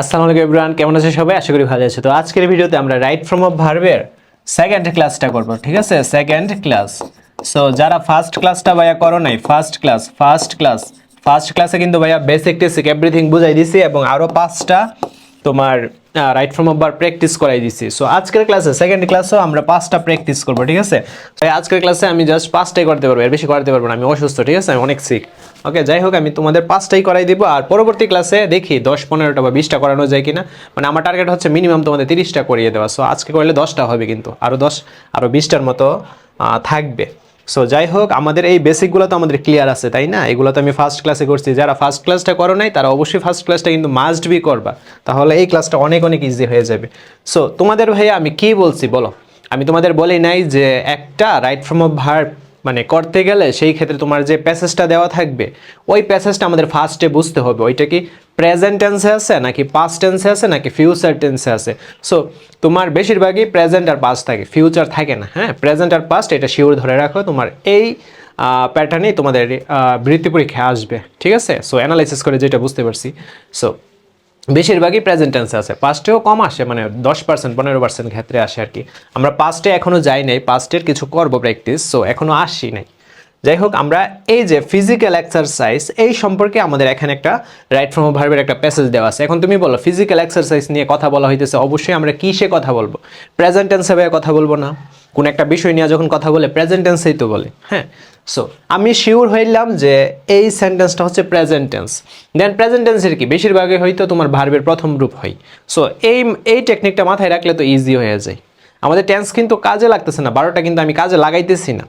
আসসালামু আলাইকুম ইব্রান কেমন আছে সবাই? আশা করি ভালো আছে তো আজকের ভিডিওতে আমরা রাইট ফ্রম অফ ভার্বের সেকেন্ড ক্লাসটা করব, ঠিক আছে? সেকেন্ড ক্লাস সো যারা ফার্স্ট ক্লাসটা ভাইয়া করো নাই first class first class first ক্লাসে কিন্তু ভাইয়া বেসিক টেসিক এভরিথিং বুঝাই দিছি এবং আরও পাঁচটা তোমার রাইট ফ্রম আবার প্র্যাকটিস করাই দিছি। সো আজকের ক্লাসে সেকেন্ড ক্লাসেও আমরা পাঁচটা প্র্যাকটিস করব, ঠিক আছে? আজকের ক্লাসে আমি জাস্ট পাঁচটাই করতে পারব, এর বেশি করাতে পারব না, আমি অসুস্থ, ঠিক আছে? আমি অনেক সিক ওকে যাই হোক, আমি তোমাদের পাঁচটাই করাই দিব, আর পরবর্তী ক্লাসে দেখি দশ পনেরোটা বা বিশটা করানো যায় কিনা। মানে আমার টার্গেট হচ্ছে মিনিমাম তোমাদের তিরিশটা করিয়ে দেওয়া। সো আজকে করলে দশটা হবে কিন্তু আরও দশ আরও বিশটার মতো থাকবে। সো যাই হোক আমাদের এই বেসিকগুলো তো আমাদের ক্লিয়ার আছে, তাই না? এগুলো তো আমি ফার্স্ট ক্লাসে করছি। যারা ফার্স্ট ক্লাসটা করো নাই, তারা অবশ্যই ফার্স্ট ক্লাসটা কিন্তু মাস্ট বি করবা। তাহলে এই ক্লাসটা অনেক অনেক ইজি হয়ে যাবে। সো তোমাদের ভাইয়া, আমি কি বলছি বলো? আমি তোমাদের বলি নাই যে একটা রাইট ফ্রম অফ ভার্ব মানে করতে গেলে সেই ক্ষেত্রে তোমার যে প্যাসেজটা দেওয়া থাকবে, ওই প্যাসেজটা আমাদের ফার্স্টে বুঝতে হবে। ওইটা কি প্রেজেন্ট টেন্সে আছে নাকি পাস্ট টেন্সে আছে নাকি ফিউচার টেন্সে আছে? সো তোমার বেশিরভাগই প্রেজেন্ট আর পাস্ট থাকে ফিউচার থাকে না হ্যাঁ? প্রেজেন্ট আর পাস্ট এটা শিওর ধরে রাখো, তোমার এই প্যাটার্নেই তোমাদের বৃত্তি পরীক্ষা আসবে, ঠিক আছে? সো অ্যানালাইসিস করে যেটা বুঝতে পারছি। সো বেশিরভাগই প্রেজেন্ট টেন্সে আছে পাস্টেও কম আসে মানে দশ পার্সেন্ট পনেরো পার্সেন্ট ক্ষেত্রে আসে আর কি। আমরা পাস্টে এখনও যাই নাই পাস্টের কিছু করব প্র্যাকটিস সো এখনও আসি নাই। যাই হোক আমরা এই যে ফিজিক্যাল এক্সারসাইজ এই সম্পর্কে আমাদের এখানে একটা রাইট ফ্রম ভার্বের একটা প্যাসেজ দেওয়া আছে। এখন তুমি বলো ফিজিক্যাল এক্সারসাইজ নিয়ে কথা বলা হইতেছে, অবশ্যই আমরা কিসে কথা বলব? প্রেজেন্ট টেন্সে কথা বলব না। কোন একটা বিষয় নিয়ে যখন কথা বলে প্রেজেন্ট টেন্সেই তো বলে হ্যাঁ? সো আমি শিওর হইলাম যে এই সেন্টেন্সটা হচ্ছে প্রেজেন্ট টেন্স দেন প্রেজেন্ট টেন্সের কি? বেশিরভাগই হয়তো তোমার ভার্বের প্রথম রূপ হয়। সো এই এই টেকনিকটা মাথায় রাখলে তো ইজি হয়ে যায়। আমাদের টেন্স কিন্তু কাজে লাগতেছে না, বারোটা কিন্তু আমি কাজে লাগাইতেছি না।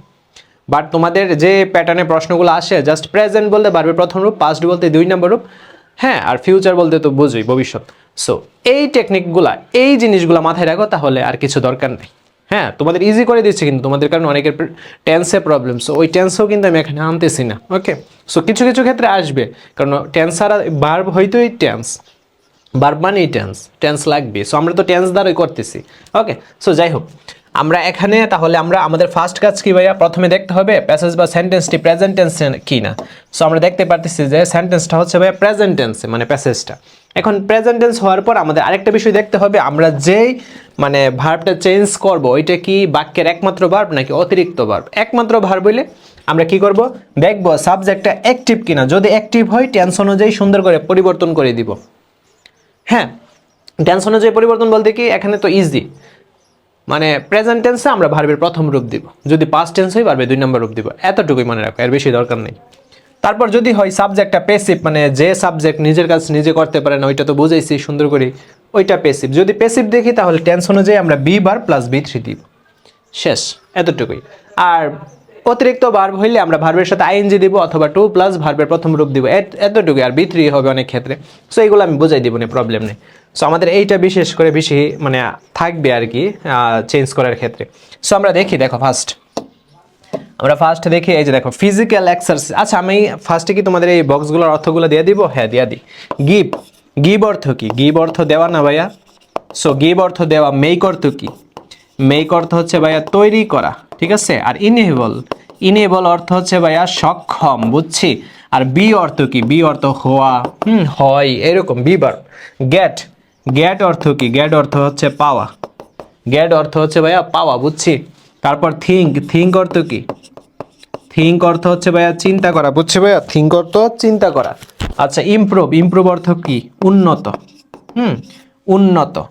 বাট তোমাদের যে প্যাটার্নে প্রশ্নগুলো আসে জাস্ট প্রেজেন্ট বলতে পারবে প্রথম রূপ পাস্ট বলতে দুই নম্বর রূপ। হ্যাঁ আর ফিউচার বলতে তো বুঝোই ভবিষ্যৎ। সো এই টেকনিকগুলা এই জিনিসগুলো মাথায় রাখো, তাহলে আর কিছু দরকার নেই। হ্যাঁ তোমাদের ইজি করে দিচ্ছে কিন্তু, তোমাদের কারণে অনেকের টেন্সে প্রবলেম সো ওই টেন্সও কিন্তু আমি এখানে আনতেছি না ওকে সো কিছু কিছু ক্ষেত্রে আসবে, কারণ টেন্স আর বার্ব হয়তোই টেন্স বার্ব মানেই টেন্স টেন্স লাগবে সো আমরা তো টেন্স দ্বারাই করতেছি ওকে সো যাই হোক। আমরা এখানে, তাহলে আমরা আমাদের ফার্স্ট কাজ কি ভাইয়া? প্রথমে দেখতে হবে প্যাসেজ বা সেন্টেন্সটি প্রেজেন্ট টেন্স কি না সো আমরা দেখতে পারতেছি যে সেন্টেন্সটা হচ্ছে ভাইয়া প্রেজেন্ট টেন্সে মানে প্যাসেজটা এখন প্রেজেন্ট টেন্স হওয়ার পর আমাদের আরেকটা বিষয় দেখতে হবে, আমরা যেই মানে ভার্বটা চেঞ্জ করব, ওইটা কি বাক্যের একমাত্র ভার্ব নাকি অতিরিক্ত ভার্ব একমাত্র ভার্ব হইলে আমরা কি করব? দেখব সাবজেক্টটা অ্যাক্টিভ কিনা। যদি অ্যাক্টিভ হয় টেন্স অনুযায়ী সুন্দর করে পরিবর্তন করে দিব। হ্যাঁ টেন্স অনুযায়ী পরিবর্তন বলতে কি? এখানে তো ইজি মানে প্রেজেন্ট টেন্সে আমরা ভার্বের প্রথম রূপ দিব। যদি পাস্ট টেন্স হয় ভার্বের দুই নম্বর রূপ দিব। এতটুকুই মনে রাখো, এর বেশি দরকার নেই। তারপর যদি হয় সাবজেক্টটা পেসিভ মানে যে সাবজেক্ট নিজের কাজ নিজে করতে পারে না, ওইটা তো বুঝাইছি, সুন্দর করে, ওইটা পেসিভ যদি পেসিভ দেখি, তাহলে টেন্স অনুযায়ী আমরা B bar plus B three দিব। শেষ, এতটুকুই। আর অতিরিক্ত ভার্ব হইলে আমরা ভার্বের সাথে আইএনজি দিব, অথবা টু প্লাস ভার্বের প্রথম রূপ দিব। এতটুকুই, আর বি থ্রি হবে অনেক ক্ষেত্রে। সো এইগুলো আমি বুঝাই দিব না প্রবলেম নেই। সো আমাদের এইটা বিশেষ করে বেশি মানে থাকবে আর কি চেঞ্জ করার ক্ষেত্রে। সো আমরা দেখি, দেখো ফার্স্ট আমরা ফার্স্ট দেখি, এই যে দেখো ফিজিক্যাল এক্সারসাইজ আচ্ছা আমি ফার্স্টে কি তোমাদের এই বক্সগুলোর অর্থগুলো দিয়ে দিব? হ্যাঁ দিয়ে দিই। গিভ গিভ অর্থ কি? গিভ অর্থ দেওয়া না ভাইয়া? সো গিভ অর্থ দেওয়া মেক অর্থ কি? মেক অর্থ হচ্ছে ভাইয়া তৈরি করা, ঠিক আছে? আর ইনেবল ইনেবল অর্থ হচ্ছে ভাইয়া সক্ষম, বুঝছি? আর বি অর্থ কি? বি অর্থ হওয়া, হুম, হয়, এরকম বি বার গেট গেট অর্থ কি? গেট অর্থ হচ্ছে পাওয়া। গেট অর্থ হচ্ছে ভাইয়া পাওয়া, বুঝছি? তারপর থিঙ্ক থিঙ্ক অর্থ কি? থিঙ্ক অর্থ হচ্ছে ভাইয়া চিন্তা করা, বুঝছি ভাইয়া? থিঙ্ক অর্থ চিন্তা করা। আচ্ছা ইমপ্রুভ ইমপ্রুভ অর্থ কি? উন্নত। হুম, উন্নত।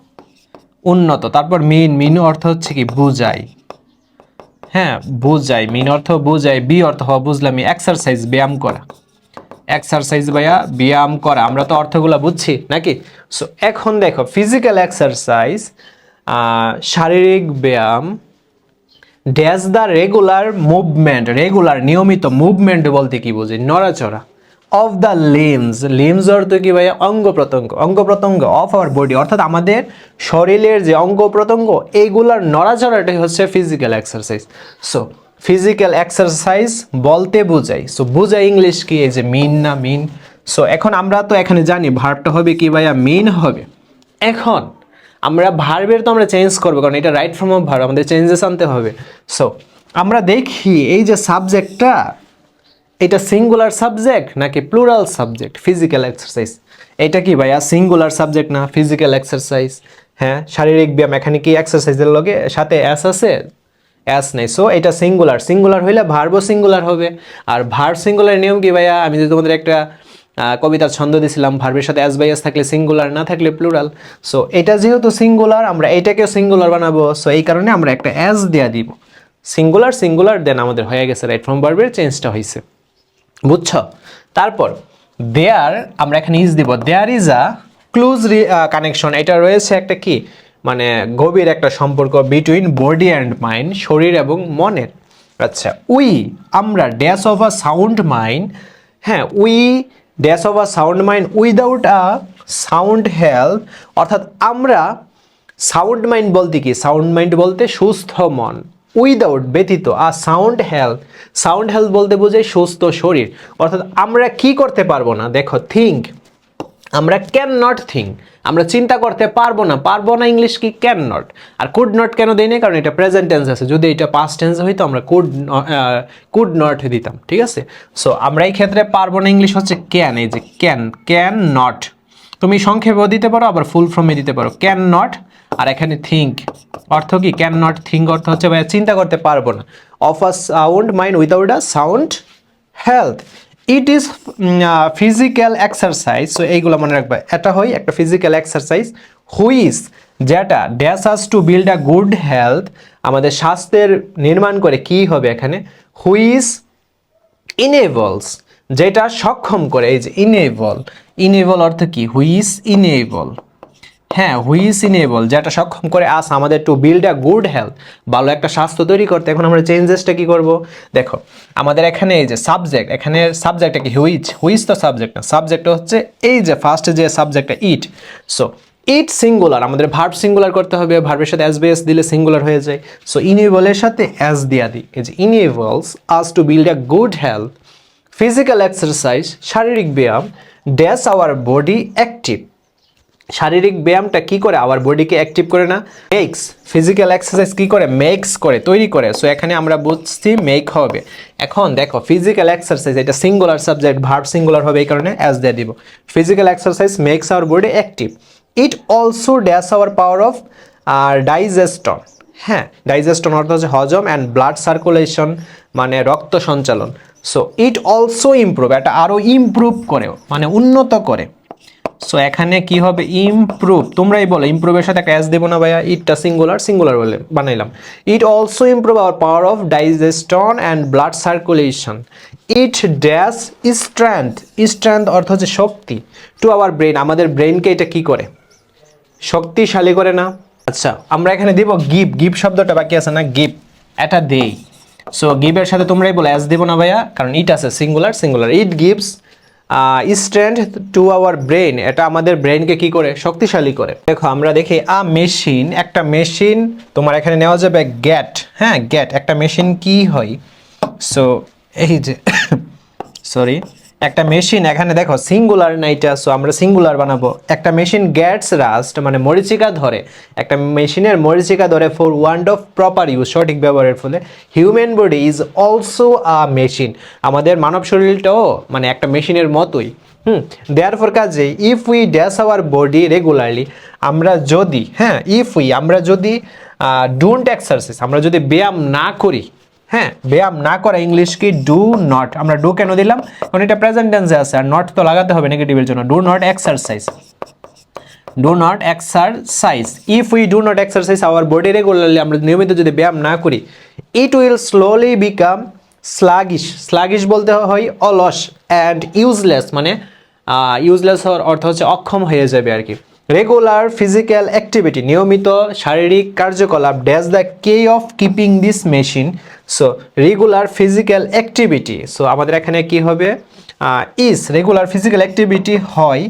উন্নত। তারপর মিন মিন অর্থ হচ্ছে কি? বুঝাই। হ্যাঁ বুঝাই। মিন অর্থ বুঝাই বি অর্থ হওয়া, বুঝলামই। এক্সারসাইজ ব্যায়াম করা। এক্সারসাইজ ভাইয়া, ব্যায়াম করা, আমরা তো অর্থগুলো বুঝছি, নাকি? সো এখন দেখো ফিজিক্যাল এক্সারসাইজ শারীরিক ব্যায়াম dash the regular movement regular নিয়মিত মুভমেন্ট বলতে কি বুঝি? নড়াচড়া অফ দ্য লিমস লিমস অর্থ কি ভাইয়া? অঙ্গ প্রত্যঙ্গ অঙ্গ প্রত্যঙ্গ অফ আওয়ার বডি অর্থাৎ আমাদের শরীরের যে অঙ্গ প্রত্যঙ্গ এইগুলার নড়াচড়াটাই হচ্ছে physical exercise so physical exercise বলতে বুঝাই। সো বুঝাই ইংলিশ কি? এই যে মিন না মিন সো এখন আমরা তো এখানে জানি ভার্বটা হবে কি ভাইয়া? মিন হবে। এখন আমরা ভার্বের তো আমরা চেঞ্জ করব, কারণ এটা রাইট ফর্ম অফ ভার্ব আমাদের চেঞ্জেস আনতে হবে। সো আমরা দেখি এই যে সাবজেক্টটা এটা সিঙ্গুলার সাবজেক্ট নাকি প্লুরাল সাবজেক্ট ফিজিক্যাল এক্সারসাইজ এটা কি ভাইয়া? সিঙ্গুলার সাবজেক্ট না? ফিজিক্যাল এক্সারসাইজ হ্যাঁ শারীরিক ব্যায়াম, এখানে কি এক্সারসাইজের লগে সাথে অ্যাস আছে? অ্যাস নেই। সো এটা সিঙ্গুলার সিঙ্গুলার হইলে ভার্বও সিঙ্গুলার হবে। আর ভার্ব সিঙ্গুলার নিয়ম কি ভাইয়া? আমি যদি তোমাদের একটা কবিতার ছন্দ দিছিলাম ভার্বের সাথে অ্যাস বাই অ্যাস থাকলে সিঙ্গুলার না থাকলে প্লুরাল সো এটা যেহেতু সিঙ্গুলার আমরা এটাকে সিঙ্গুলার বানাবো। সো এই কারণে আমরা একটা অ্যাস দেয়া দিব। সিঙ্গুলার সিঙ্গুলার দেন আমাদের হয়ে গেছে রাইট ফ্রম ভার্বের চেঞ্জটা হয়েছে বুঝছ? তারপর দেয়ার আমরা এখানে ইজ দিব। There is a close connection এটা রয়েছে একটা কি? মানে গভীর একটা সম্পর্ক বিটুইন বডি অ্যান্ড মাইন্ড শরীর এবং মনের। আচ্ছা উই, আমরা dash of a sound mind হ্যাঁ we dash of a sound mind without a sound health অর্থাৎ আমরা সাউন্ড মাইন্ড বলতে কি? সাউন্ড মাইন্ড বলতে সুস্থ মন। উইদাউট ব্যতীত আর সাউন্ড হেলথ সাউন্ড হেলথ বলতে বোঝায় সুস্থ শরীর। অর্থাৎ আমরা কি করতে পারব না? দেখো থিঙ্ক আমরা ক্যান নট থিঙ্ক আমরা চিন্তা করতে পারব না। পারব না ইংলিশ কি ক্যান নট আর কুড নট কেন দেই না কারণ এটা প্রেজেন্ট টেন্স আছে। যদি এটা পাস্ট টেন্স হইতো, আমরা কুড কুড নট দিতাম। ঠিক আছে? সো আমরা এই ক্ষেত্রে পারব না। ইংলিশ হচ্ছে ক্যান এই যে ক্যান ক্যান নট তুমি সংক্ষেপেও দিতে পারো, আবার ফুল ফর্মে দিতে পারো। ক্যান নট আর এখানে থিঙ্ক অর্থ কি? ক্যান নট থিঙ্ক অর্থ হচ্ছে, ভাইয়া, চিন্তা করতে পারব না। Of a sound mind without a sound health it is physical exercise so এইগুলো মনে রাখবে। এটা হয় একটা ফিজিক্যাল এক্সারসাইজ হুইজ যেটা dash us to build a good health আমাদের স্বাস্থ্যের নির্মাণ করে কি হবে এখানে? হুইজ ইনেবলস যেটা সক্ষম করে, এই যে ইনেবল ইনেবল অর্থ কি? হুইজ ইনেবল হ্যাঁ হুইজ ইনেবল যেটা সক্ষম করে আস আমাদের to build a good health ভালো একটা স্বাস্থ্য তৈরি করতে। এখন আমরা চেঞ্জেসটা কি করব? দেখো, আমাদের এখানে এই যে সাবজেক্ট এখানে সাবজেক্টটা কি? হুইচ হুইচ তো সাবজেক্ট না? সাবজেক্ট হচ্ছে এই যে ফার্স্ট যে সাবজেক্টটা ইট সো ইট সিঙ্গুলার আমাদের ভার্ব সিঙ্গুলার করতে হবে। ভার্বের সাথে অ্যাস বেস দিলে সিঙ্গুলার হয়ে যায়। সো ইনেবলের সাথে অ্যাস দিয়া দিই। এই যে enables us to build a good health physical exercise শারীরিক ব্যায়াম ড্যাশ আওয়ার বডি অ্যাক্টিভ শারীরিক ব্যায়ামটা কি করে? আবার বডিকে অ্যাক্টিভ করে না? মেক্স ফিজিক্যাল এক্সারসাইজ কি করে? মেক্স করে, তৈরি করে। সো এখানে আমরা বুঝছি মেক হবে। এখন দেখো ফিজিক্যাল এক্সারসাইজ এটা সিঙ্গুলার সাবজেক্ট ভার্ব সিঙ্গুলার হবে এই কারণে অ্যাজ দিয়ে দিব। Physical exercise makes our body active it also dash our power of R digestion হ্যাঁ ডাইজেস্টন অর্থ হচ্ছে হজম অ্যান্ড ব্লাড সার্কুলেশন মানে রক্ত সঞ্চালন। সো ইট অলসো ইমপ্রুভ এটা আরও ইমপ্রুভ করে মানে উন্নত করে। সো এখানে কি হবে? ইমপ্রুভ তোমরাই বলো ইমপ্রুভের সাথে একটা অ্যাস দেবো না ভাইয়া? ইটটা সিঙ্গুলার সিঙ্গুলার বলে বানাইলাম। It also improve our power of digestion and blood circulation it dash strength strength অর্থ হচ্ছে শক্তি। টু আওয়ার ব্রেন আমাদের ব্রেনকে এটা কি করে? শক্তিশালী করে না? আচ্ছা আমরা এখানে দিব গিভ গিভ শব্দটা বাকি আছে না? গিভ এটা দেই। সো গিভের সাথে তোমরাই বলো অ্যাস দেবো না ভাইয়া? কারণ ইট আছে singular singular it gives strength to our brain এটা আমাদের ব্রেনকে কি করে? শক্তিশালী করে। দেখো, আমরা দেখি আ মেশিন একটা মেশিন তোমার এখানে নেওয়া যাবে গ্যাট হ্যাঁ গ্যাট একটা মেশিন কি হয়? সো এই যে সরি একটা মেশিন এখানে দেখো সিঙ্গুলার নাইটা সো আমরা সিঙ্গুলার বানাবো। একটা মেশিন গ্যাটস রাস্ট মানে মরিচিকা ধরে। একটা মেশিনের মরিচিকা ধরে for want of proper use সঠিক ব্যবহারের ফলে। Human body is also a machine আমাদের মানব শরীরটাও মানে একটা মেশিনের মতোই। হুম দেয়ার ফর কাজে if we dash our body regularly আমরা যদি হ্যাঁ ইফ উই আমরা যদি ডোন্ট এক্সারসাইজ আমরা যদি ব্যায়াম না করি হ্যাঁ ব্যায়াম না করা ইংলিশ কি ডু নট আমরা ডু কেন দিলাম? কারণ এটা প্রেজেন্ট টেন্সে আছে, আর নট তো লাগাতে হবে নেগেটিভের জন্য। Do not exercise do not exercise if we do not exercise our body regularly আমরা নিয়মিত যদি ব্যায়াম না করি it will slowly become sluggish sluggish বলতে হয় অলস অ্যান্ড ইউজলেস মানে ইউজলেস হওয়ার অর্থ হচ্ছে অক্ষম হয়ে যাবে আর কি। রেগুলার ফিজিক্যাল অ্যাক্টিভিটি নিয়মিত শারীরিক কার্যকলাপ dash the key of keeping this machine so regular physical activity so আমাদের এখানে কি হবে? ইস রেগুলার ফিজিক্যাল অ্যাক্টিভিটি হয়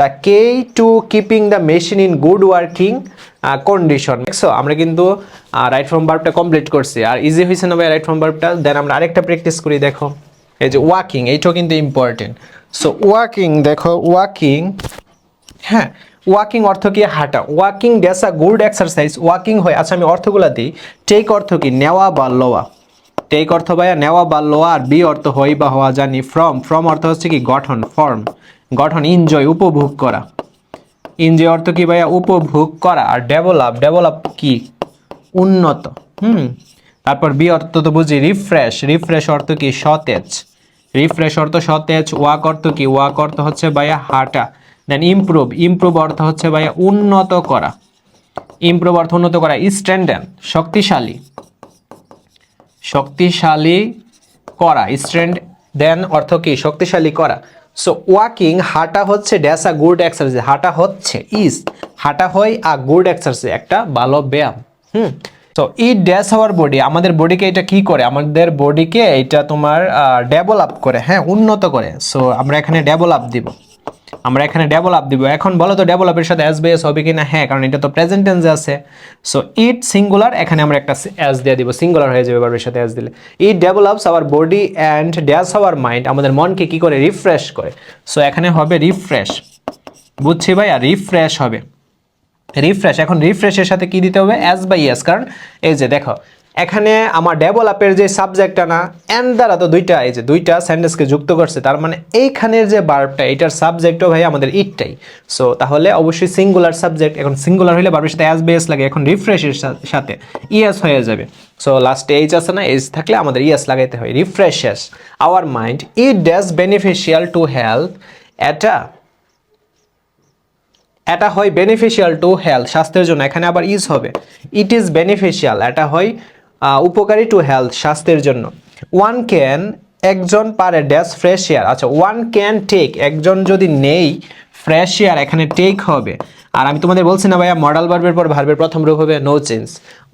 the key to keeping the machine in good working condition দেখছ আমরা কিন্তু রাইট ফ্রম বার্বটা কমপ্লিট করছি। আর ইজি হয়েছে না ভাই রাইট ফ্রম বার্বটা দেন আমরা আরেকটা প্র্যাকটিস করি, দেখো। এই যে ওয়াকিং এইটাও কিন্তু ইম্পর্টেন্ট সো ওয়াকিং দেখো ওয়াকিং হ্যাঁ ওয়াকিং অর্থ কি হাঁটা? Walking dash a good exercise. Walking হয় আচ্ছা আমি অর্থগুলা দিই। টেক অর্থ কি? নেওয়া বা লওয়া। টেক অর্থ ভাইয়া নেওয়া বা লওয়া আর বি অর্থ হই বা হওয়া, জানি। ফ্রম। ফ্রম অর্থ হচ্ছে কি গঠন, ফর্ম। গঠন এনজয় উপভোগ করা। এনজয় অর্থ কি ভাইয়া? উপভোগ করা। আর ডেভেলপ ডেভেলপ কি? উন্নত। হুম। তারপর বি অর্থ তো বুঝি রিফ্রেশ রিফ্রেশ অর্থ কি সতেজ। রিফ্রেশ অর্থ সতেজ। ওয়াক অর্থ কি? ওয়াক অর্থ হচ্ছে ভাইয়া হাঁটা। দেন ইমপ্রুভ ইমপ্রুভ অর্থ হচ্ছে ভাইয়া উন্নত করা। ইমপ্রুভ অর্থ উন্নত করা। স্ট্যান্ডার্ড শক্তিশালী। শক্তিশালী করা। স্ট্রেন্ড দেন অর্থ কি? শক্তিশালী করা। সো ওয়াকিং হাঁটা হচ্ছে ড্যাস আ গুড এক্সারসাইজ হাঁটা হচ্ছে ইজ হাঁটা হয় আ গুড এক্সারসাইজ একটা ভালো ব্যায়াম। হুম? তো ই ড্যাস আওয়ার বডি আমাদের বডিকে এটা কি করে? আমাদের বডিকে এটা তোমার ডেভেলপ করে। হ্যাঁ উন্নত করে। সো আমরা এখানে ডেভেলপ দিব। আমরা এখানে ডেভেলপ দিব। এখন বলো তো ডেভেলপের সাথে এস বেস হবে কিনা? হ্যাঁ কারণ এটা তো প্রেজেন্ট টেন্সে আছে। সো ইট সিঙ্গুলার এখানে আমরা একটা এস দিয়ে দিব। সিঙ্গুলার হয়ে যাবে ভার্বের সাথে এস দিলে। It develops our body and dash our mind আমাদের মনকে কি করে? রিফ্রেশ করে। সো এখানে হবে রিফ্রেশ বুঝছি ভাই আর রিফ্রেশ হবে। রিফ্রেশ এখন রিফ্রেশের সাথে কি দিতে হবে? অ্যাজ বাই এস কারণ, এই যে দেখো এখানে আমার ডেভেলপের যে সাবজেক্টটা না অ্যান্ড দ্বারা তো দুইটা, এই যে দুইটা সেন্টেন্সকে যুক্ত করছে, তার মানে এইখানের যে বার্বটা এটার সাবজেক্টও ভাই আমাদের ইটটাই সো তাহলে অবশ্যই সিঙ্গুলার সাবজেক্ট এখন সিঙ্গুলার হলে বার্বের সাথে অ্যাজ বেস লাগে, এখন রিফ্রেশের সাথে ইএস হয়ে যাবে। সো লাস্টে এইচ আছে না এইচ থাকলে আমাদের ইএস লাগাইতে হয় refreshes our mind it dash beneficial to health এটা এটা হয় বেনিফিশিয়াল টু হেলথ স্বাস্থ্যের জন্য, এখানে আবার ইজ হবে। ইট ইজ বেনিফিশিয়াল এটা হয় উপকারী টু হেলথ স্বাস্থ্যের জন্য। ওয়ান ক্যান একজন পারে ড্যাশ ফ্রেশ এয়ার আচ্ছা ওয়ান ক্যান টেক একজন যদি নেই ফ্রেশ এয়ার এখানে টেক হবে। আর আমি তোমাদের বলছি না ভাইয়া মডেল ভার্বের পর ভার্বের প্রথম রূপ হবে no change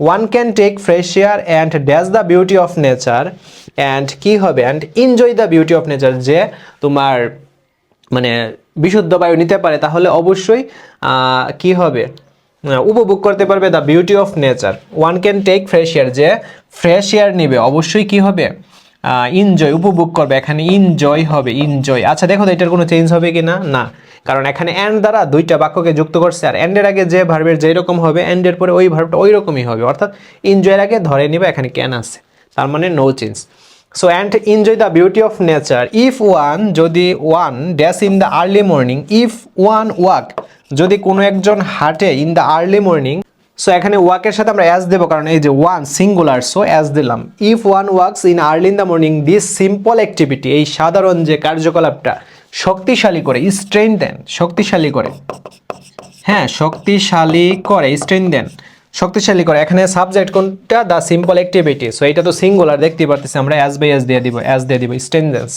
one can take fresh air and dash the beauty of nature and কি হবে? And enjoy the beauty of nature যে তোমার মানে বিশুদ্ধ বায়ু নিতে পারে। তাহলে অবশ্যই কি হবে? উপভোগ করতে পারবে the beauty of nature one can take fresh air যে ফ্রেশ এয়ার নিবে, অবশ্যই কি হবে? ইনজয় উপভোগ করবে। এখানে ইনজয় হবে ইনজয় আচ্ছা দেখো তো এটার কোনো চেঞ্জ হবে কি না? না। কারণ এখানে অ্যান্ড দ্বারা দুইটা বাক্যকে যুক্ত করছে। আর অ্যান্ডের আগে যে ভার্বের যেই রকম হবে অ্যান্ডের পরে ওই ভার্বটা ওই রকমই হবে। অর্থাৎ ইনজয়ের আগে ধরে নিবে, এখানে ক্যান আছে। তার মানে no change so and enjoy the beauty of nature if one যদি one dash in the early morning if one walk যদি কোনো একজন হাঁটে in the early morning so এখানে ওয়াকের সাথে আমরা অ্যাজ দেবো, কারণ এই যে ওয়ান সিঙ্গুলার সো অ্যাজ দিলাম। If one works in early in the morning this simple activity এই সাধারণ যে কার্যকলাপটা, শক্তিশালী করে স্ট্রেন দেন শক্তিশালী করে। হ্যাঁ শক্তিশালী করে স্ট্রেন দেন শক্তিশালী করে। এখানে সাবজেক্ট কোনটা? দ্য সিম্পল অ্যাক্টিভিটি সো এটা তো সিঙ্গুলার দেখতে পারতেছি আমরা অ্যাজ বাই অ্যাজ দিয়ে দিব অ্যাজ দিয়ে দিব স্ট্রেনদেন্স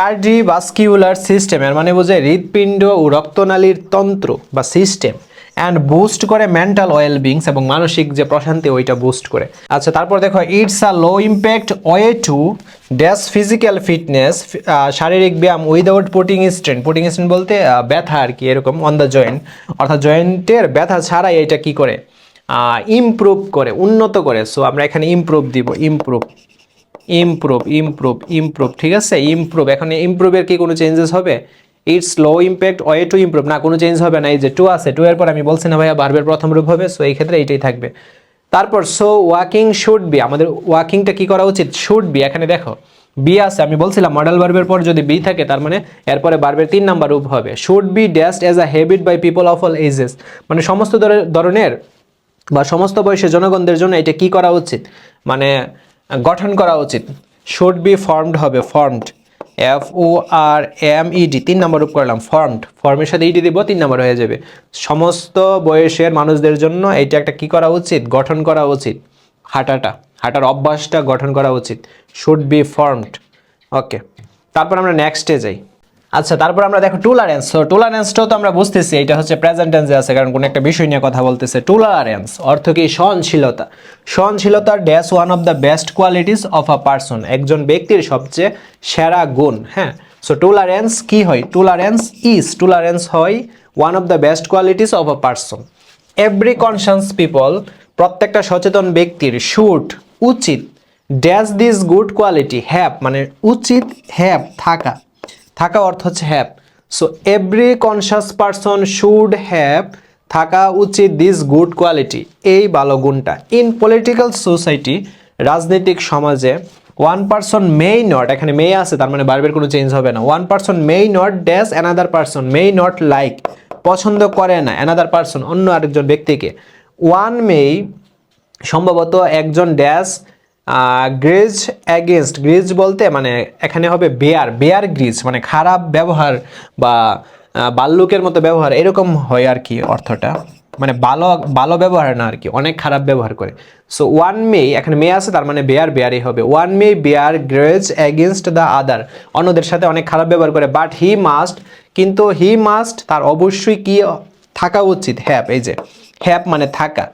কার্ডিভাস্কিউলার সিস্টেম এর মানে বোঝায় হৃদপিণ্ড ও রক্তনালীর তন্ত্র বা সিস্টেম অ্যান্ড বুস্ট করে মেন্টাল ওয়েল বিংস এবং মানসিক যে প্রশান্তি, ওইটা বুস্ট করে। আচ্ছা তারপর দেখো it's a low impact way to dash physical fitness শারীরিক ব্যায়াম without putting strain putting strain বলতে ব্যথা আর কি, এরকম অন দ্য জয়েন্ট অর্থাৎ জয়েন্টের ব্যথা ছাড়াই এটা কি করে? ইমপ্রুভ করে, উন্নত করে। সো আমরা এখানে ইমপ্রুভ দিব ইমপ্রুভ ইমপ্রুভ ইমপ্রুভ ইমপ্রুভ ঠিক আছে? ইমপ্রুভ এখন ইমপ্রুভের কি কোনো চেঞ্জেস হবে? It's low impact way to improve না, কোনো চেঞ্জ হবে না, এই যে টু আছে টু এর পর আমি বলছি না ভাইয়া বারবের প্রথম রূপ হবে সো এই ক্ষেত্রে এইটাই থাকবে। তারপর সো ওয়াকিং শুড বি আমাদের ওয়াকিংটা কি করা উচিত? শুড বি এখানে দেখো বি আছে, আমি বলছিলাম মডেল বার্বের পর যদি বি থাকে, তার মানে এরপরে বার্বের তিন নাম্বার রূপ হবে। Should be dashed as a habit by people of all ages মানে সমস্ত ধরে- ধরনের বা সমস্ত বয়সের জনগণদের জন্য এটা কি করা উচিত? মানে গঠন করা উচিত। শুড বি ফর্মড হবে formed F O R M ED তিন নম্বর রূপ করলাম ফর্মড ফর্মের সাথে ইডি দিব, তিন নম্বর হয়ে যাবে। সমস্ত বয়সের মানুষদের জন্য এটা একটা কি করা উচিত? গঠন করা উচিত। হাঁটাটা, হাঁটার অভ্যাসটা গঠন করা উচিত। শুড বি ফর্মড ওকে তারপর আমরা নেক্সটে যাই। আচ্ছা তারপর আমরা দেখো টুলারেন্স তো টুলারেন্সটাও তো আমরা বুঝতেছি, এটা হচ্ছে প্রেজেন্ট টেন্সে আছে, কারণ কোনো একটা বিষয় নিয়ে কথা বলতেছে। টুলারেন্স অর্থ কি? সহনশীলতা। সহনশীলতার dash one of the best qualities of a person একজন ব্যক্তির সবচেয়ে সেরা গুণ হ্যাঁ? সো টুলারেন্স কি হয়? টুলারেন্স ইজ টুলারেন্স হয় one of the best qualities of a person every conscious people প্রত্যেকটা সচেতন ব্যক্তির শুট উচিত dash this good quality have মানে উচিত হ্যাপ থাকা। থাকা অর্থ হচ্ছে have so every conscious person should have থাকা উচিত দিস গুড কোয়ালিটি এই ভালো গুণটা। ইন পলিটিক্যাল সোসাইটি রাজনৈতিক সমাজে ওয়ান পার্সন মেই নট এখানে মেই আছে, তার মানে বারবের কোনো চেঞ্জ হবে না। One person may not dash another person may not like পছন্দ করে না অ্যানাদার পার্সন অন্য আরেকজন ব্যক্তিকে। ওয়ান মেই সম্ভবত একজন ড্যাশ গ্রিজ অ্যাগেনস্ট গ্রিজ বলতে মানে এখানে হবে বেয়ার বেয়ার গ্রিজ মানে খারাপ ব্যবহার বা বাল্যকের মতো ব্যবহার, এরকম হয় আর কি অর্থটা। মানে ভালো ভালো ব্যবহার না আর কি, অনেক খারাপ ব্যবহার করে। সো ওয়ান মে এখানে মে আছে, তার মানে বেয়ার বেয়ারই হবে। One may bear grudge against the other অন্যদের সাথে অনেক খারাপ ব্যবহার করে বাট হি মাস্ট কিন্তু হি মাস্ট তার অবশ্যই কি থাকা উচিত? হ্যাপ এই যে হ্যাপ মানে থাকা।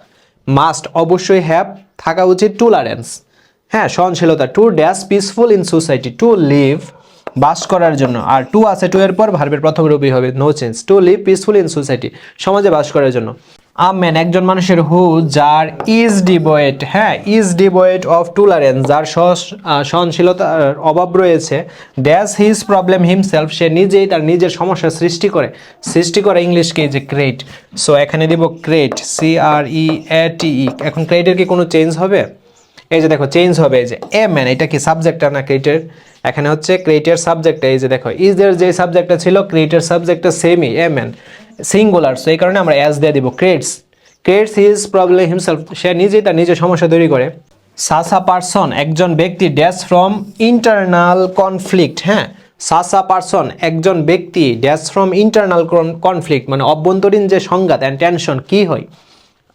মাস্ট অবশ্যই হ্যাপ থাকা উচিত টুলারেন্স হ্যাঁ সহনশীলতা। To dash peaceful in society to live বাস করার জন্য। আর টু আছে টু এর পর ভার্বের প্রথম রূপই হবে no change to live peaceful in society সমাজে বাস করার জন্য। আমেন একজন মানুষের হু যার ইজ ডিবয়েট হ্যাঁ ইজ ডিবয়েট অফ টুলারেন্স যার সহনশীলতার অভাব রয়েছে ড্যাশ হিজ প্রবলেম হিমসেলফ সে নিজেই তার নিজের সমস্যা সৃষ্টি করে। সৃষ্টি করে ইংলিশকে যে ক্রেট সো এখানে দিব ক্রেট সি আর ই এ টি ই এখন ক্রেটের কি কোনো চেঞ্জ হবে? এই যে দেখো চেঞ্জ হবে, এই যে এ ম্যান এটা কি সাবজেক্টটা না ক্রিয়েটের এখানে হচ্ছে ক্রিয়েটের সাবজেক্টটা এই যে দেখো ইজ এর যে সাবজেক্টটা ছিল ক্রিয়েটের সাবজেক্টটা সেমই এ ম্যান সিঙ্গুলার সো এই কারণে আমরা অ্যাজ দিয়ে দিব creates creates his problem himself সে নিজেই তার নিজের সমস্যা তৈরি করে। সাসা পারসন একজন ব্যক্তি ড্যাশ ফ্রম ইন্টারনাল কনফ্লিক্ট হ্যাঁ? সাসা পারসন একজন ব্যক্তি ড্যাশ ফ্রম ইন্টারনাল কনফ্লিক্ট মানে অভ্যন্তরীণ যে সংঘাত অ্যান্ড টেনশন কি হয়?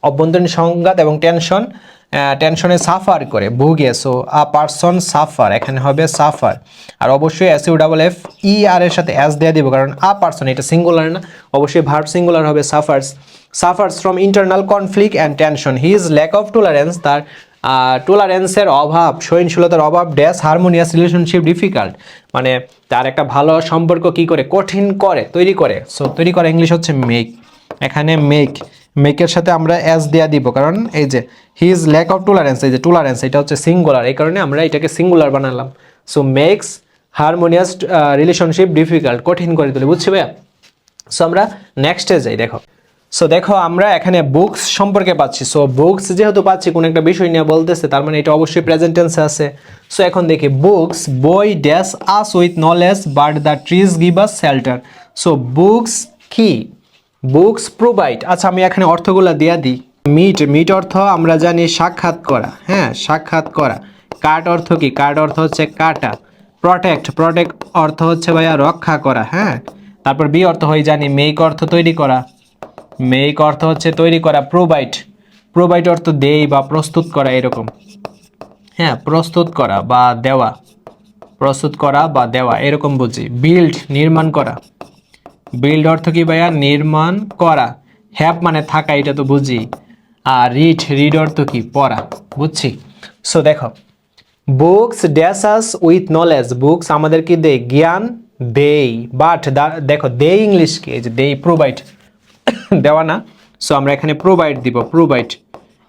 অভ্যন্তরীণ সংঘাত এবং টেনশন টেনশনে সাফার করে, ভুগে। সো আ পারসন সাফার এখানে হবে সাফার আর অবশ্যই S U double F E R এর সাথে অ্যাস দেওয়া দিব, কারণ আ পারসন এটা সিঙ্গুলার না। অবশ্যই ভার্ব সিঙ্গুলার হবে suffers suffers from internal conflict and tension his lack of tolerance তার টলারেন্সের অভাব সহনশীলতার অভাব ড্যাশ হারমোনিয়াস রিলেশনশিপ ডিফিকাল্ট মানে তার একটা ভালো সম্পর্ক কি করে? কঠিন করে, তৈরি করে। সো তৈরি করা ইংলিশ হচ্ছে মেক এখানে মেক মেকের সাথে আমরা অ্যাজ দেয়া দিব, কারণ এই যে হিজ ল্যাক অফ টলারেন্স এই যে টুলারেন্স এটা হচ্ছে সিঙ্গুলার এই কারণে আমরা এটাকে সিঙ্গুলার বানালাম। So makes harmonious relationship difficult কঠিন করে তুলে, বুঝছি ভাইয়া? সো আমরা নেক্সটে যাই, দেখো। সো দেখো, আমরা এখানে বুকস সম্পর্কে পাচ্ছি। সো বুকস যেহেতু পাচ্ছি, কোনো একটা বিষয় নিয়ে বলতেছে, তার মানে এটা অবশ্যই প্রেজেন্ট টেন্সে আছে। সো এখন দেখি বুকস বই dash us with knowledge but the trees give us shelter so books কি? বুকস প্রোভাইড আচ্ছা আমি এখানে অর্থগুলো দিয়া দিই। মিট মিট অর্থ আমরা জানি সাক্ষাৎ করা। হ্যাঁ সাক্ষাৎ করা। কাট অর্থ কি? কাট অর্থ হচ্ছে কাটা। প্রটেক্ট প্রটেক্ট অর্থ হচ্ছে ভাইয়া রক্ষা করা হ্যাঁ? তারপর বি অর্থ হয়ে জানি মেক অর্থ তৈরি করা। মেক অর্থ হচ্ছে তৈরি করা প্রোভাইড প্রোভাইড অর্থ দেই বা প্রস্তুত করা এরকম। হ্যাঁ প্রস্তুত করা বা দেওয়া। প্রস্তুত করা বা দেওয়া, এরকম বুঝি। বিল্ড নির্মাণ করা। বিল্ড অর্থ কি ভাইয়া নির্মাণ করা, হ্যাপ মানে থাকা, এটা তো বুঝি। আর রিড রিড অর্থ কি, পড়া, বুঝছি। সো দেখো books dash us with knowledge books আমাদেরকে দেয়? জ্ঞান দেই বাট দেখো দেই ইংলিশ কি? যে দেই প্রোভাইড দেওয়া না। সো আমরা এখানে প্রোভাইড দিব প্রোভাইড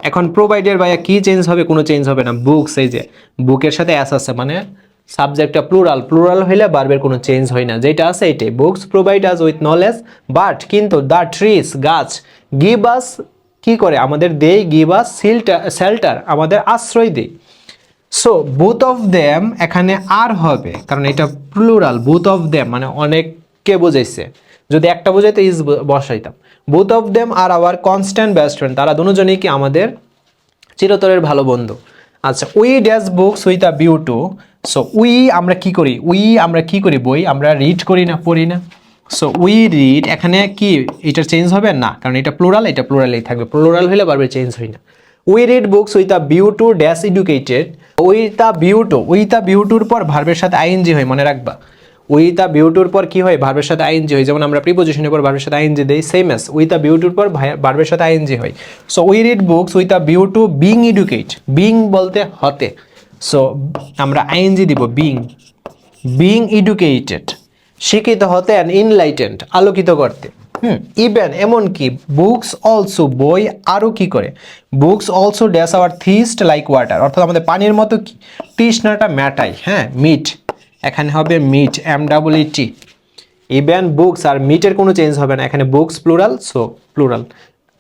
এখন প্রোভাইডের ভাইয়া কি চেঞ্জ হবে, কোনো চেঞ্জ হবে না। বুকস এই যে বুকের সাথে অ্যাস আছে মানে সাবজেক্টটা প্লুরাল প্লুরাল হইলে বারবের কোনো চেঞ্জ হয় না। যেটা আছে এটাই। Books provide us with knowledge but কিন্তু দ্য ট্রিস গাছ গিভ আস কি করে? আমাদের দেই গিভ আস শেল্টার আমাদের আশ্রয় দেয়। সো বুথ অফ দেম এখানে আর হবে। কারণ এটা প্লুরাল বুথ অফ দেম মানে অনেককে বোঝাইছে। যদি একটা বোঝাইতে is বসাইতাম। Both of them are our constant best friend তারা দুজনেই কি আমাদের চিরতরের ভালো বন্ধু। আচ্ছা we dash books with a view to. So, we আমরা কি করি? উই আমরা কি করি বই? আমরা রিড করি না, পড়ি না। সো, উই রিড, এখানে কি, এটা চেঞ্জ হবে? না, কারণ এটা প্লোরাল, এটা প্লোরালেই থাকবে। প্লোরাল হলে বারবার চেঞ্জ হয় না। We read books with a view to dash educated. With a view to, with a view টুর পর ভার্বের সাথে আইএনজি হয়, মনে রাখবা। উইথ আ বিউটুর পর কি হয়? ভার্বের সাথে আইএনজি হয়। যেমন আমরা প্রিপোজিশনের পর ভার্বের সাথে আইএনজি দেই সেম এস উইথ আ বিউটুর পর ভার্বের সাথে আইএনজি হয়। So we read books with a view to being educate being বলতে হতে। সো আমরা আইএনজি দিব বিং বিং এডুকেটেড শিক্ষিত হতে অ্যান্ড ইনলাইটেন্ড আলোকিত করতে। হুম ইভেন এমনকি বুকস অলসো বই আরও কি করে? Books also dash our thirst like water অর্থাৎ আমাদের পানির মতো কি? তৃষ্ণাটা ম্যাটাই হ্যাঁ মিট এখানে হবে meet M double T even books আর মিটের কোনো চেঞ্জ হবে না, এখানে books plural so plural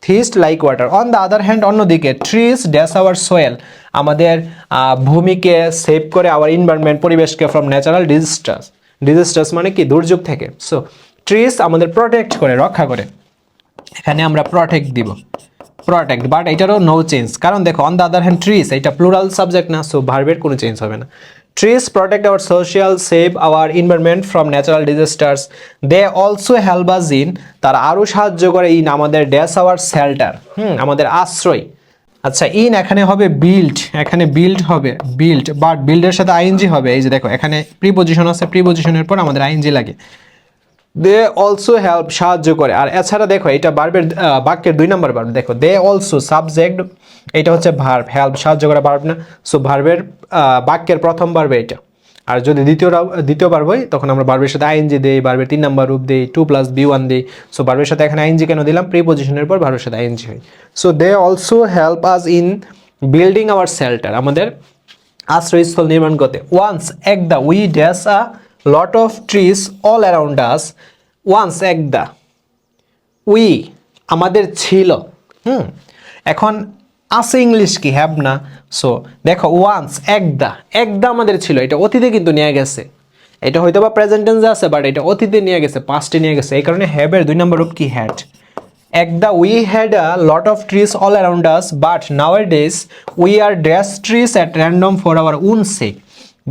thirst like water on the other hand অন্যদিকে ট্রিজ ড্যাশ আওয়ার সোয়েল আমাদের ভূমিকে সেভ করে আওয়ার ইনভারনমেন্ট পরিবেশকে ফ্রম ন্যাচারাল ডিজাস্টার্স ডিজাস্টার্স মানে কি? দুর্যোগ থেকে। সো ট্রিস আমাদের প্রোটেক্ট করে, রক্ষা করে। এখানে আমরা প্রোটেক্ট দিব। প্রোটেক্ট বাট এটারও নো চেঞ্জ কারণ দেখো on the other hand trees এটা প্লুরাল সাবজেক্ট না সো ভার্বের কোনো চেঞ্জ হবে না। Trees protect our social save our environment from natural disasters they also help us in তারা আরও সাহায্য করে ইন আমাদের ড্যাশ আওয়ার শেল্টার হুম, আমাদের আশ্রয়। আচ্ছা ইন এখানে হবে বিল্ড এখানে বিল্ড হবে বিল্ড বাট বিল্ডের সাথে আইএনজি হবে, এই যে দেখো, এখানে প্রিপোজিশন আছে প্রিপোজিশনের পর আমাদের আইএনজি লাগে। দে অলসো হেল্প সাহায্য করে। আর এছাড়া দেখো, এটা বার্বের বাক্যের দুই নম্বর ভার্ব দেখো দে অলসো সাবজেক্ট এটা হচ্ছে ভার্ব হেল্প সাহায্য করা ভার্ব না। সো ভার্বের বাক্যের প্রথম ভার্বে এটা। আর যদি দ্বিতীয় দ্বিতীয় হয়, তখন আমরা বার্বের সাথে আইএনজি দেই বার্বের তিন নম্বর রূপ দিই টু প্লাস বি ওয়ান দিই। সো বার্বের সাথে এখানে আইএনজি কেন দিলাম? প্রিপোজিশনের পর ভার্বের সাথে আইএনজি হয়। So they also help us in building our shelter আমাদের আশ্রয়স্থল নির্মাণ করতে। ওয়ান্স একদা we dash a lot of trees all around us once একদা উই আমাদের ছিল। হুম, এখন আছে ইংলিশ কি? হ্যাভ না। সো দেখো ওয়ান্স একদা একদা আমাদের ছিল। এটা অতীতে কিন্তু নিয়ে গেছে। এটা হয়তো বা প্রেজেন্ট টেন্সে আছে বাট এটা অতীতে নিয়ে গেছে পাস্টে নিয়ে গেছে। এই কারণে হ্যাভের দুই নম্বর রূপ কি? হ্যাড এক একদা we had a lot of trees all around us but nowadays we are dash trees at random for our own sake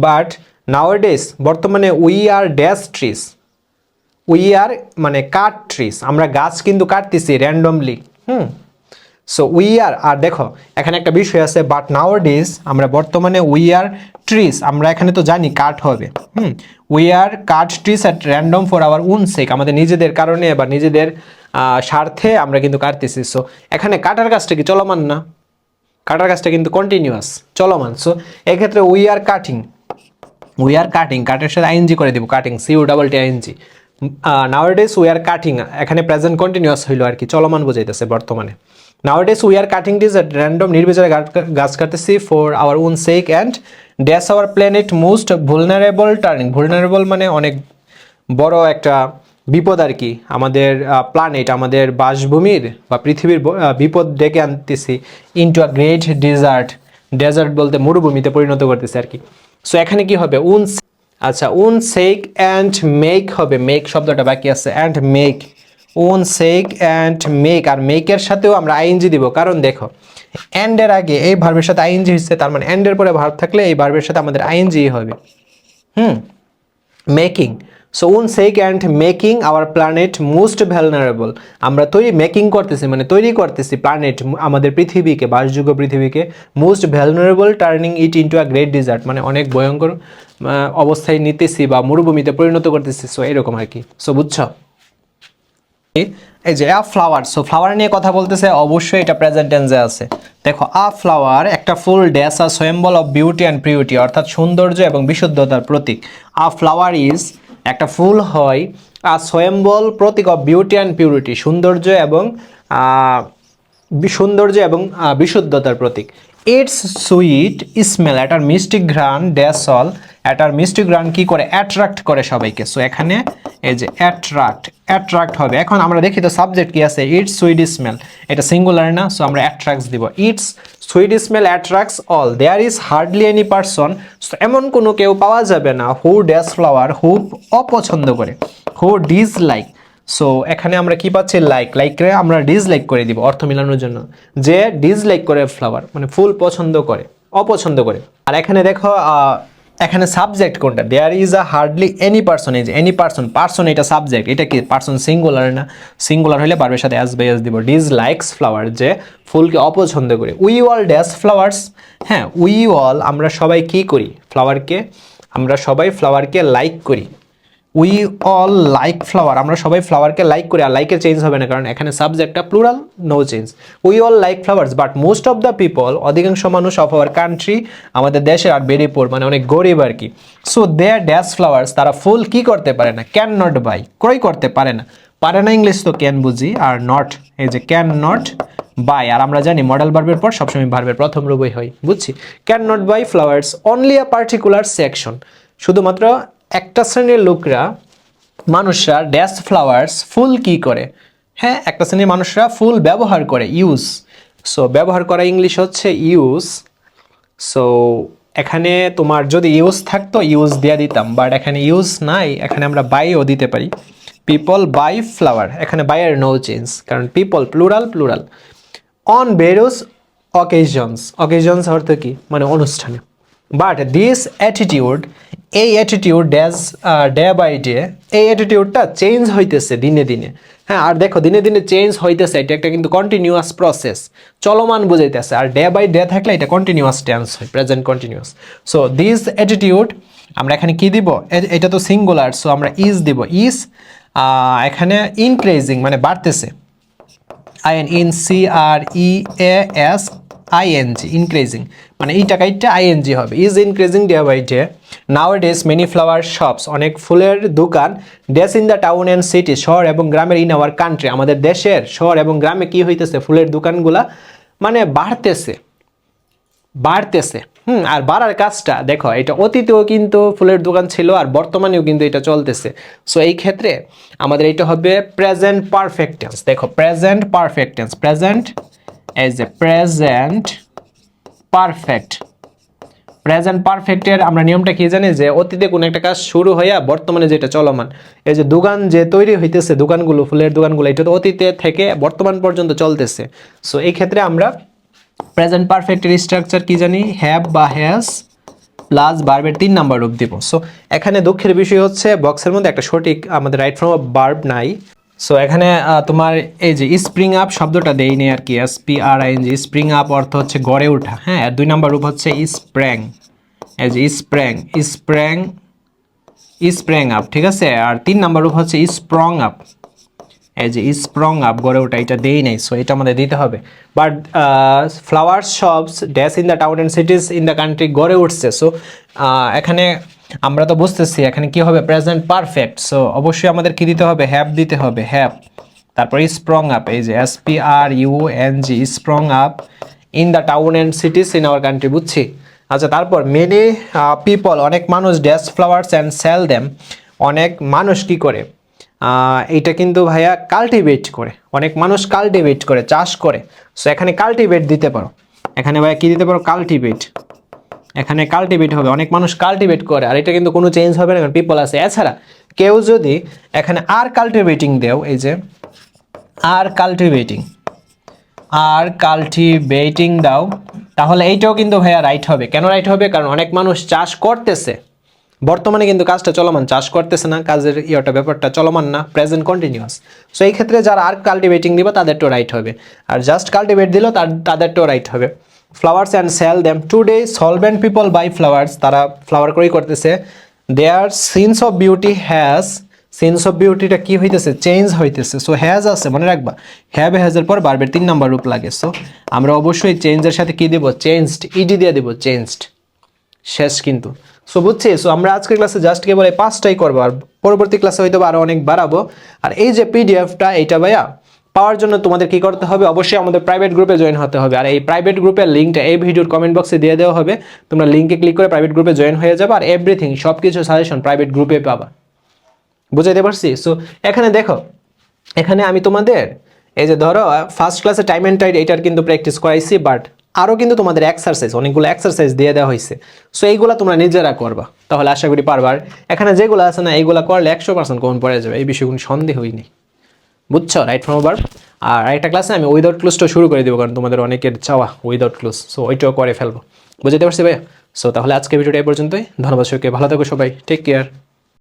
but nowadays বর্তমানে we are dash trees we are মানে কাট ট্রিস আমরা গাছ কিন্তু কাটতেছি randomly hmm? So we are are দেখো, এখানে একটা বিষয় আছে বাট নাও ডেজ আমরা বর্তমানে উই আর ট্রিস আমরা এখানে তো জানি কাট হবে, হুম? We are cut trees at random for our own sake আমাদের নিজেদের কারণে বা নিজেদের স্বার্থে আমরা কিন্তু কাটতেছি। সো এখানে কাটার কাজটা কি চলমান না? কাটার কাজটা কিন্তু কন্টিনিউয়াস চলমান। সো এক্ষেত্রে we are cutting we are cutting কাটের সাথে আইএনজি করে দিব cutting C U double T ING nowadays we are cutting এখানে প্রেজেন্ট কন্টিনিউয়াস হইল আর কি, চলমান বোঝাইতেছে বর্তমানে। Nowadays we are cutting these random নির্বিচারে গাছ কাটতেছি for our own sake and dash our planet most vulnerable turning vulnerable মানে অনেক বড় একটা বিপদ আর কি, আমাদের প্ল্যানেট আমাদের বাসভূমির বা পৃথিবীর বিপদ ডেকে আনতেছি into a great desert desert বলতে মরুভূমিতে পরিণত করতেছে আর কি। সো এখানে কি হবে? উন আচ্ছা উন সেক অ্যান্ড মেক হবে। মেক শব্দটা বাকি আছে। And make. Own sake and make. আর মেকের সাথেও আমরা আইএনজি দিব। কারণ দেখো অ্যান্ডের আগে এই ভার্বের সাথে আইএনজি হচ্ছে তার মানে অ্যান্ডের পরে ভার্ব থাকলে এই ভার্বের সাথে আমাদের আইএনজি হবে। হুম? Making. So own sake and making our planet most vulnerable আমরা তৈরি মেকিং করতেছি মানে তৈরি করতেছি প্ল্যানেট আমাদের পৃথিবীকে, বাসযোগ্য পৃথিবীকে most vulnerable turning it into a great desert মানে অনেক ভয়ঙ্কর অবস্থায় নিতেছি বা মরুভূমিতে পরিণত করতেছি। সো এরকম আর কি। সো বুঝছ? এই যে আ ফ্লাওয়ার সো ফ্লাওয়ার নিয়ে কথা বলতেছে, অবশ্যই এটা প্রেজেন্ট টেন্সে আছে। দেখো আ ফ্লাওয়ার একটা ফুল dash a symbol of beauty and purity অর্থাৎ সৌন্দর্য এবং বিশুদ্ধতার প্রতীক। আ ফ্লাওয়ার ইজ একটা ফুল হয় আর সোয়েম্বল প্রতীক অফ বিউটি অ্যান্ড পিউরিটি সৌন্দর্য এবং সৌন্দর্য এবং বিশুদ্ধতার প্রতীক। ইটস সুইট স্মেল এটার মিষ্টি ঘ্রাণ ড্যাস অল এটার মিষ্টি ঘ্রাণ কি করে অ্যাট্রাক্ট করে সবাইকে? সো এখানে এই যে অ্যাট্রাক্ট অ্যাট্রাক্ট হবে। এখন আমরা দেখি তো সাবজেক্ট কি আছে? ইটস সুইট স্মেল এটা সিঙ্গুলার না সো আমরা অ্যাট্রাক্টস দিব। It's sweet smell attracts all there is hardly any person এমন কোনো কেউ পাওয়া যাবে না হু ড্যাস ফ্লাওয়ার হু অপছন্দ করে হু ডিজ লাইক সো এখানে আমরা কি পাচ্ছি? লাইক লাইকরে আমরা ডিসলাইক করে দিব অর্থ মিলানোর জন্য। যে ডিসলাইক করে ফ্লাওয়ার মানে ফুল পছন্দ করে, অপছন্দ করে। আর এখানে দেখো এখানে সাবজেক্ট কোনটা? There is a hardly any person is any person person এটা সাবজেক্ট এটা কি পার্সন সিঙ্গুলার না? সিঙ্গুলার হলে বারবের সাথে অ্যাস বাই অ্যাস দিব। ডিজ লাইকস ফ্লাওয়ার যে ফুলকে অপছন্দ করে। উই অল ড্যাস ফ্লাওয়ার্স হ্যাঁ উই অল আমরা সবাই কি করি? ফ্লাওয়ারকে আমরা সবাই ফ্লাওয়ারকে লাইক করি। উই অল লাইক ফ্লাওয়ার আমরা সবাই ফ্লাওয়ারকে লাইক করি, আর লাইকের চেঞ্জ হবে না, কারণ এখানে সাবজেক্টটা plural no change we all like flowers but most of the people অধিকাংশ মানুষ অফ আওয়ার কান্ট্রি আমাদের দেশের আর ভেরি পোর মানে অনেক গরিব আর কি. সো দেয়ার ড্যাশ ফ্লাওয়ার্স তারা ফুল কি করতে পারে না? ক্যান নট বাই ক্রয় করতে পারে না। পারে না ইংলিশ তো ক্যান বুঝি, আর নট এই যে ক্যান নট বাই আর আমরা জানি মডেল ভার্বের পর সবসময় ভার্বের প্রথম রূপই হয়, বুঝছি? Can not buy flowers only a particular section শুধুমাত্র একটা শ্রেণির লোকরা মানুষরা ড্যাশ ফ্লাওয়ার্স ফুল কি করে? হ্যাঁ একটা শ্রেণির মানুষরা ফুল ব্যবহার করে ইউজ সো, ব্যবহার করা ইংলিশ হচ্ছে ইউজ সো, এখানে তোমার যদি ইউজ থাকতো ইউজ দিয়ে দিতাম। বাট এখানে ইউজ নাই, এখানে আমরা বাইও দিতে পারি। পিপল বাই ফ্লাওয়ার, এখানে বাইয়ের নো চেঞ্জ, কারণ people plural plural. On various occasions occasions অর্থ কি? মানে অনুষ্ঠানে। বাট দিস অ্যাটিটিউড এই attitude does day by day এই অ্যাটিটিউডটা চেঞ্জ হইতেছে দিনে দিনে। হ্যাঁ আর দেখো, দিনে দিনে চেঞ্জ হইতেছে, এটা একটা কিন্তু কন্টিনিউয়াস প্রসেস চলমান বুঝাইতেছে। আর ডে বাই ডে থাকলে এটা কন্টিনিউয়াস টেন্স হয় present continuous so this attitude আমরা এখানে কি দিব? এটা তো সিঙ্গুলার সো আমরা ইজ দিব। ইজ এখানে ইনক্রিজিং মানে বাড়তেছে। I N in C R E A S I N G increasing মানে এই টাকাইটা আইএনজি হবে is increasing day by day now days many flower shops অনেক ফুলের দোকান dash in the town and city শহর এবং গ্রামের ইন আওয়ার কান্ট্রি আমাদের দেশের শহর এবং গ্রামে কি হইতেছে? ফুলের দোকানগুলা মানে বাড়তেছে। বাড়তেছে। হুম, আর বাড়ার কাজটা, দেখো, এটা অতীতেও কিন্তু ফুলের দোকান ছিল আর বর্তমানেও কিন্তু এটা চলতেছে। সো এই ক্ষেত্রে আমাদের এটা হবে প্রেজেন্ট পারফেক্টেন্স দেখো present perfect tense present as a present perfect present পারফেক্টের আমরা নিয়মটা কি জানি যে অতীতে কোনো একটা কাজ শুরু হইয়া বর্তমানে যেটা চলমান, এই যে দোকান যে তৈরি হইতেছে, দোকানগুলো, ফুলের দোকানগুলো, এটা তো অতীতে থেকে বর্তমান পর্যন্ত চলতেছে। সো এই ক্ষেত্রে আমরা প্রেজেন্ট পারফেক্টের স্ট্রাকচার কি জানি? হ্যাভ বা হ্যাজ প্লাস বার্বের তিন নাম্বার রূপ দিব। সো এখানে দুঃখের বিষয় হচ্ছে বক্সের মধ্যে একটা সঠিক আমাদের রাইট ফ্রম অফ বার্ব নাই। সো এখানে তোমার এই যে স্প্রিং আপ শব্দটা দেইনি আর কি S P R I N G spring up অর্থ হচ্ছে গড়ে ওঠা। হ্যাঁ দুই নাম্বার রূপ হচ্ছে স্প্র্যাং এই যে স্প্র্যাং স্প্র্যাং স্প্র্যাং আপ ঠিক আছে? আর তিন নাম্বার রূপ হচ্ছে স্প্রং আপ এই যে স্প্রং আপ গড়ে ওঠা, এটা দেই নাই সো এটা আমাদের দিতে হবে। But flower shops dash in the town and cities in the country গড়ে উঠছে। সো এখানে আমরা তো বুঝতেছি এখানে কি হবে প্রেজেন্ট পারফেক্ট সো অবশ্যই আমাদের কি দিতে হবে হ্যাপ দিতে হবে হ্যাপ তারপর স্প্রং আপ এই যে S P R U N G sprung up in the town and cities in our country বুঝছি? আচ্ছা তারপর মেনি পিপল অনেক মানুষ dash flowers and sell them অনেক মানুষ কি করে? এইটা কিন্তু ভাইয়া কাল্টিভেট করে, অনেক মানুষ কাল্টিভেট করে, চাষ করে সো এখানে কাল্টিভেট দিতে পারো। এখানে ভাইয়া কি দিতে পারো? কাল্টিভেট এখানে কাল্টিভেট হবে। অনেক মানুষ কাল্টিভেট করে, আর এটা কিন্তু কোনো চেঞ্জ হবে না পিপল আছে। এছাড়া কেউ যদি এখানে আর কাল্টিভেটিং দেও, এই যে আর কাল্টিভেটিং আর কাল্টিভেটিং দাও, তাহলে এইটাও কিন্তু ভাইয়া রাইট হবে। কেন রাইট হবে? কারণ অনেক মানুষ চাষ করতেছে। বর্তমানে কিন্তু কাজটা চলমান, চাষ করতেছে না, কাজের ইয়েটা, ব্যাপারটা চলমান না প্রেজেন্ট কন্টিনিউয়াস সো এই ক্ষেত্রে যারা আর কাল্টিভেটিং দিবে, তাদেরটাও রাইট হবে। আর জাস্ট কাল্টিভেট দিলেও তার, তাদেরটাও রাইট হবে। Flowers and sell them today solvent people buy flowers তারা ফ্লাওয়ার করেই করতেছে। There sense of beauty has sense of বিউটিটা কি হইতেছে? চেঞ্জ হইতেছে। সো হ্যাজ আছে, মনে রাখবা। হ্যাভ হ্যাজের পর বারবার তিন নাম্বার রূপ লাগে। সো আমরা অবশ্যই চেঞ্জের সাথে কি দেবো? চেঞ্জড ইডি দিয়ে দেবো চেঞ্জড শেষ কিন্তু। সো বুঝছি? সো আমরা আজকের ক্লাসে জাস্ট কেবল এই পাঁচটাই করব। আর পরবর্তী ক্লাসে হয়তো আরও অনেক বাড়াবো। আর এই যে পিডিএফটা এইটা ভাইয়া পাওয়ার জন্য তোমাদের কি করতে হবে? অবশ্যই আমাদের প্রাইভেট গ্রুপে জয়েন হতে হবে। আর এই প্রাইভেট গ্রুপের লিঙ্কটা এই ভিডিওর কমেন্ট বক্সে দিয়ে দেওয়া হবে। তোমরা লিঙ্কে ক্লিক করে প্রাইভেট গ্রুপে জয়েন হয়ে যাবে আর এভরিথিং সব কিছু সাজেশন প্রাইভেট গ্রুপে পাবা। বুঝাইতে পারছি? সো এখানে দেখো, এখানে আমি তোমাদের, এই যে ধরো ফার্স্ট ক্লাসে টাইম অ্যান্ড টাইড এটার কিন্তু প্র্যাকটিস করাইছি বাট আরও কিন্তু তোমাদের এক্সারসাইজ অনেকগুলো এক্সারসাইজ দিয়ে দেওয়া হয়েছে সো এইগুলো তোমরা নিজেরা করবা, তাহলে আশা করি পারবার এখানে যেগুলো আছে না, এইগুলো করলে একশো পার্সেন্ট কমন পড়ে যাবে। এই বিষয়ে কোনো সন্দেহই নেই। বুঝছ? রাইট ফ্রম ওভার আর একটা ক্লাসে আমি উইদাউট ক্লোজটা শুরু করে দেবো, কারণ তোমাদের অনেকের চাওয়া উইদাউট ক্লোজ সো ওইটাও করে ফেলব। বুঝতে পারছি ভাইয়া? সো তাহলে আজকে ভিডিওটা এই পর্যন্তই। ধন্যবাদ সবাইকে। ভালো থাকো সবাই। Take care